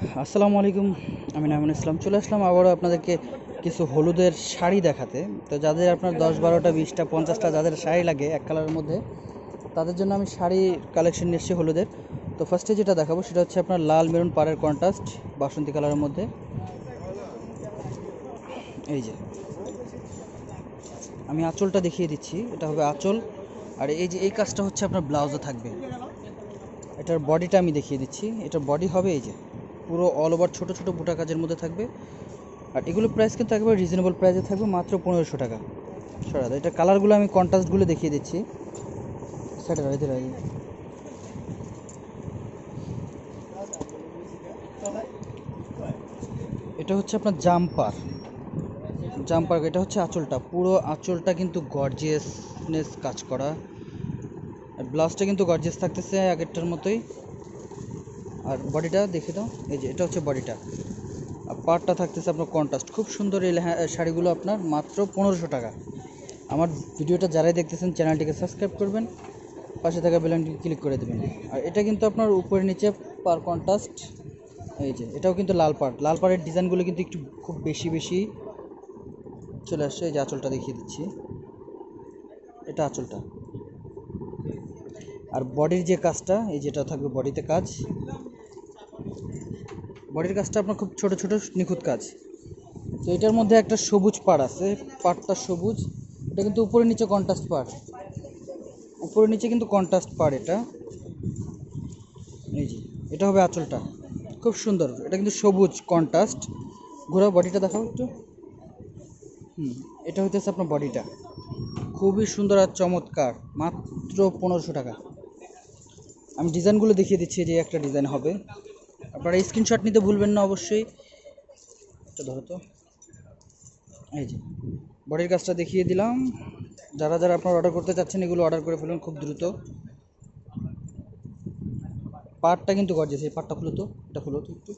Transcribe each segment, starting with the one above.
আসসালামু আলাইকুম, আমি নাইমুল ইসলাম। চলে আসলাম আবারও আপনাদেরকে কিছু হলুদের শাড়ি দেখাতে। তো যাদের আপনার দশ বারোটা, বিশটা, পঞ্চাশটা যাদের শাড়ি লাগে এক কালারের মধ্যে, তাদের জন্য আমি শাড়ি কালেকশন নিয়ে হলুদের। তো ফার্স্টে যেটা দেখাবো সেটা হচ্ছে আপনার লাল মেরুন পাড়ের কন্ট্রাস্ট বাসন্তী কালারের মধ্যে। এই যে, আমি আঁচলটা দেখিয়ে দিচ্ছি, এটা হবে আঁচল। আর এই যে, এই কাজটা হচ্ছে আপনার ব্লাউজও থাকবে। এটার বডিটা আমি দেখিয়ে দিচ্ছি। এটার বডি হবে এই যে পুরো অল ওভার ছোটো ছোটো বুটা কাজের মধ্যে থাকবে। আর এগুলো প্রাইস কিন্তু একেবারে রিজনেবল প্রাইসে থাকবে, মাত্র পনেরোশো টাকা। সরা এটা কালারগুলো আমি কন্ট্রাস্টগুলো দেখিয়ে দিচ্ছি। এটা হচ্ছে আপনার জাম্পার। জাম্পার, এটা হচ্ছে আঁচলটা। পুরো আঁচলটা কিন্তু গর্জিয়াসনেস কাজ করা। আর ব্লাউজটা কিন্তু গর্জিয়াস থাকতেছে আগেরটার মতোই। আর বডিটা দেখে দাও। এই যে, এটা হচ্ছে বডিটা আর পার্টটা থাকতেছে আপনার কন্ট্রাস্ট খুব সুন্দর এই শাড়িগুলো আপনার মাত্র পনেরোশো টাকা। আমার ভিডিওটা যারাই দেখতেছেন চ্যানেলটিকে সাবস্ক্রাইব করবেন, পাশে থাকা বেলানটি ক্লিক করে দেবেন। আর এটা কিন্তু আপনার উপরে নিচে পার কন্ট্রাস্ট এই যে, এটাও কিন্তু লাল পাড় লাল পাড়ের ডিজাইনগুলো কিন্তু একটু খুব বেশি বেশি চলে আসছে। এই যে আঁচলটা দেখিয়ে দিচ্ছি। এটা আঁচলটা। আর বডির যে কাজটা, এই যেটা থাকবে বডিতে কাজ বডির কাজটা আপনার খুব ছোট ছোট, নিখুঁত কাজ। তো এটার মধ্যে একটা সবুজ পাড় আছে, পাড়টা সবুজ। এটা কিন্তু উপরে নিচে কন্ট্রাস্ট পাড়। উপরে নিচে কিন্তু কন্ট্রাস্ট পাড় এটা। এই যে, এটা হবে আঁচলটা। খুব সুন্দর, এটা কিন্তু সবুজ কন্ট্রাস্ট। ঘোরা, বডিটা দেখাও একটু। হুম, এটা হইতেছে আপনার বডিটা। খুবই সুন্দর আর চমৎকার, মাত্র পনেরোশো টাকা। আমি ডিজাইনগুলো দেখিয়ে দিচ্ছি যে একটা ডিজাইন হবে। আপনারা স্ক্রিনশট নিতে ভুলবেন না অবশ্যই। ধরো তো। এই যে, বডির কাজটা দেখিয়ে দিলাম। যারা যারা আপনারা অর্ডার করতে চাচ্ছেন, এগুলো অর্ডার করে ফেলুন খুব দ্রুত। পাটটা কিন্তু গর্জেস এই পাটটা খুলো তো, এটা খুলো তো একটু।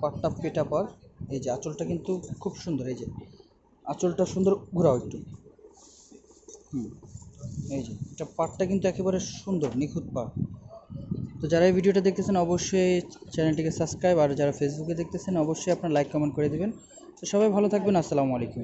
পাটটা পেটা পার এই যে, আঁচলটা কিন্তু খুব সুন্দর, এই যে। আঁচলটা সুন্দর ঘোরাও একটু। হুম, এই যে, এটা পাটটা কিন্তু একেবারে সুন্দর, নিখুঁত পাট তো যারা এই ভিডিওটা দেখতেছেন, অবশ্যই চ্যানেলটিকে সাবস্ক্রাইব, আর যারা ফেসবুকে দেখতেছেন, অবশ্যই আপনার লাইক কমেন্ট করে দেবেন। তো সবাই ভালো থাকবেন, আসসালামু আলাইকুম।